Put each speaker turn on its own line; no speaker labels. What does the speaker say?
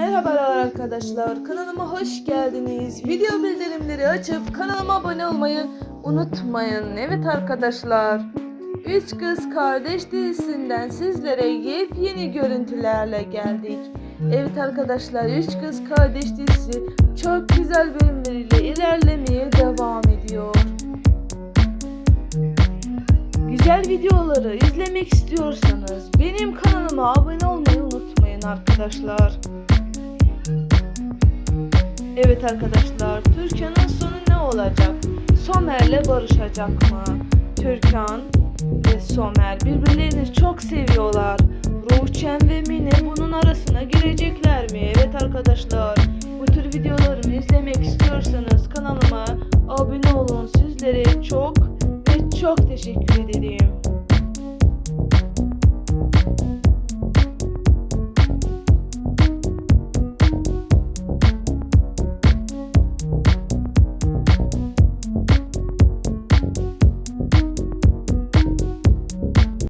Merhabalar arkadaşlar, kanalıma hoş geldiniz. Video bildirimleri açıp kanalıma abone olmayı unutmayın. Evet arkadaşlar, Üç Kız Kardeş dizisinden sizlere yepyeni görüntülerle geldik. Evet arkadaşlar, Üç Kız Kardeş dizisi çok güzel bölümleriyle ilerlemeye devam ediyor. Güzel videoları izlemek istiyorsanız benim kanalıma abone olmayı unutmayın arkadaşlar. Evet arkadaşlar, Türkan'ın sonu ne olacak? Somer'le barışacak mı? Türkan ve Somer birbirlerini çok seviyorlar. Ruhçen ve Mine bunun arasına girecekler mi? Evet arkadaşlar, bu tür videolarımı izlemek istiyorsanız kanalıma abone olun. Sizlere çok ve çok teşekkür ederim.